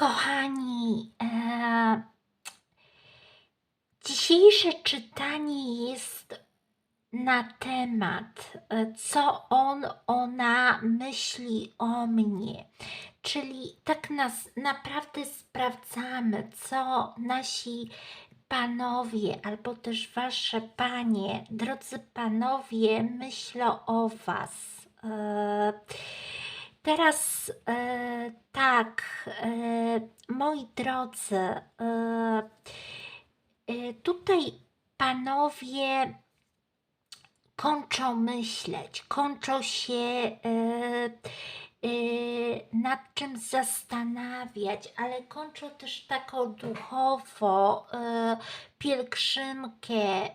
Kochani, e, dzisiejsze czytanie jest na temat, e, co on, ona myśli o mnie. Czyli tak nas naprawdę sprawdzamy, co nasi panowie, albo też wasze panie, drodzy panowie, myślą o was. E, Teraz e, tak, e, moi drodzy, e, e, tutaj panowie kończą myśleć, kończą się e, e, nad czym zastanawiać, ale kończą też taką duchowo e, pielgrzymkę e,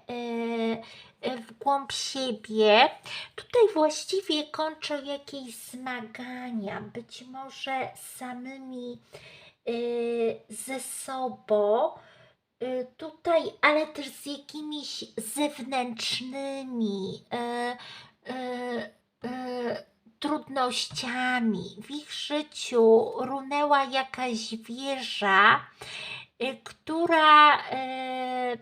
e, w głąb siebie. Tutaj właściwie kończą jakieś zmagania, być może samymi y, ze sobą, y, tutaj, ale też z jakimiś zewnętrznymi y, y, y, trudnościami. W ich życiu runęła jakaś wieża, y, która y,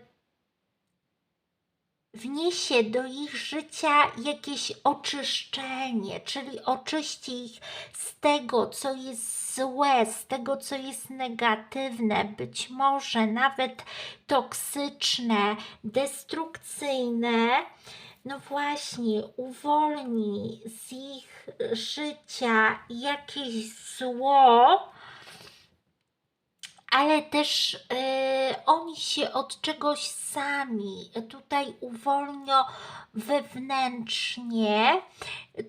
wniesie do ich życia jakieś oczyszczenie, czyli oczyści ich z tego, co jest złe, z tego, co jest negatywne, być może nawet toksyczne, destrukcyjne. No właśnie, uwolni z ich życia jakieś zło, ale też e, oni się od czegoś sami tutaj uwolnią wewnętrznie.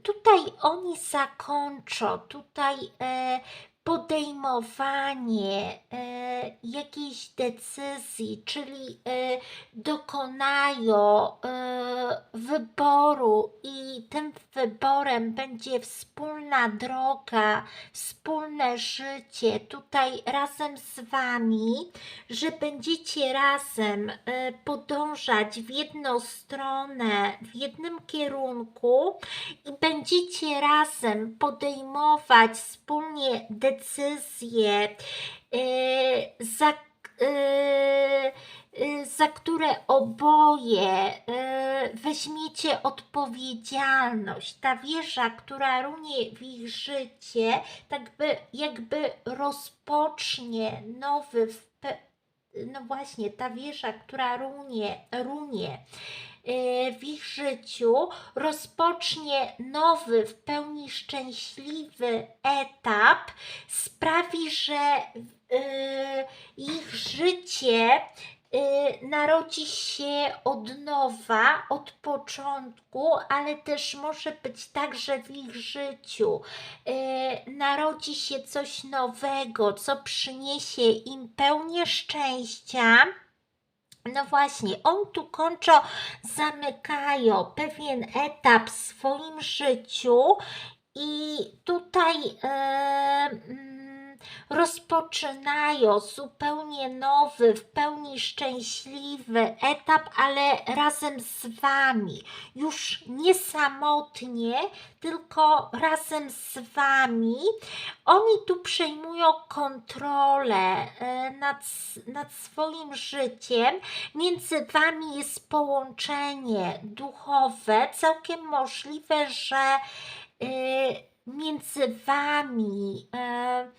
Tutaj oni zakończą, tutaj e, podejmowanie e, jakiejś decyzji, czyli e, dokonają e, wyboru i tym wyborem będzie wspólna droga, wspólne życie. Tutaj razem z Wami, że będziecie razem e, podążać w jedną stronę, w jednym kierunku i będziecie razem podejmować wspólnie decyzje, e, za, e, e, za które oboje weźmiecie odpowiedzialność. Ta wieża, która runie w ich życie, tak by jakby rozpocznie nowy no właśnie, ta wieża, która runie, runie e, w ich życiu, rozpocznie nowy, w pełni szczęśliwy etap, sprawi, że e, ich życie narodzi się od nowa, od początku, ale też może być tak, że w ich życiu e, narodzi się coś nowego, co przyniesie im pełnię szczęścia. No właśnie, on tu kończą, zamykają pewien etap w swoim życiu i tutaj mm, rozpoczynają zupełnie nowy, w pełni szczęśliwy etap, ale razem z Wami. Już nie samotnie, tylko razem z Wami. Oni tu przejmują kontrolę e, nad, nad swoim życiem. Między Wami jest połączenie duchowe, całkiem możliwe, że e, między Wami e, y,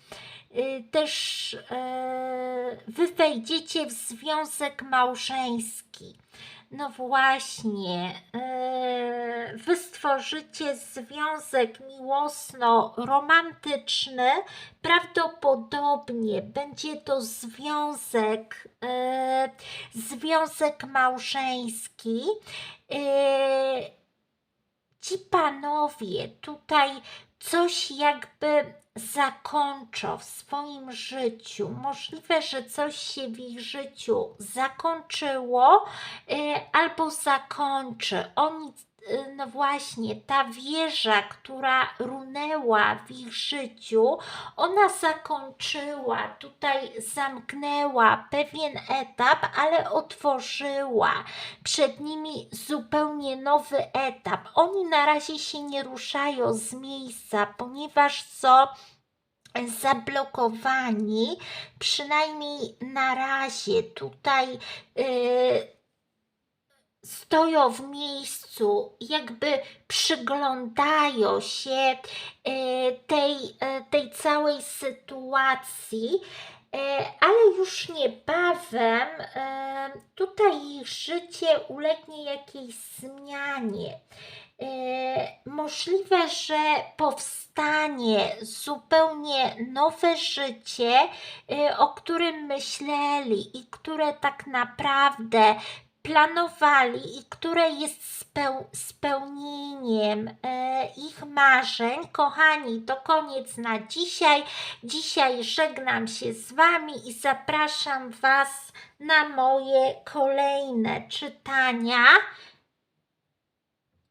też e, wy wejdziecie w związek małżeński. No właśnie, e, wy stworzycie związek miłosno-romantyczny. Prawdopodobnie będzie to związek, e, związek małżeński. Ci panowie tutaj coś jakby zakończą w swoim życiu. Możliwe, że coś się w ich życiu zakończyło y, albo zakończy. Oni, no właśnie, ta wieża, która runęła w ich życiu, ona zakończyła, tutaj zamknęła pewien etap, ale otworzyła przed nimi zupełnie nowy etap. Oni na razie się nie ruszają z miejsca, ponieważ co? zablokowani, przynajmniej na razie tutaj y, stoją w miejscu, jakby przyglądają się e, tej, e, tej całej sytuacji, e, ale już niebawem tutaj ich życie ulegnie jakiejś zmianie. Możliwe, że powstanie zupełnie nowe życie, o którym myśleli i które tak naprawdę planowali i które jest speł- spełnieniem e, ich marzeń. Kochani, to koniec na dzisiaj. Dzisiaj żegnam się z Wami i zapraszam Was na moje kolejne czytania.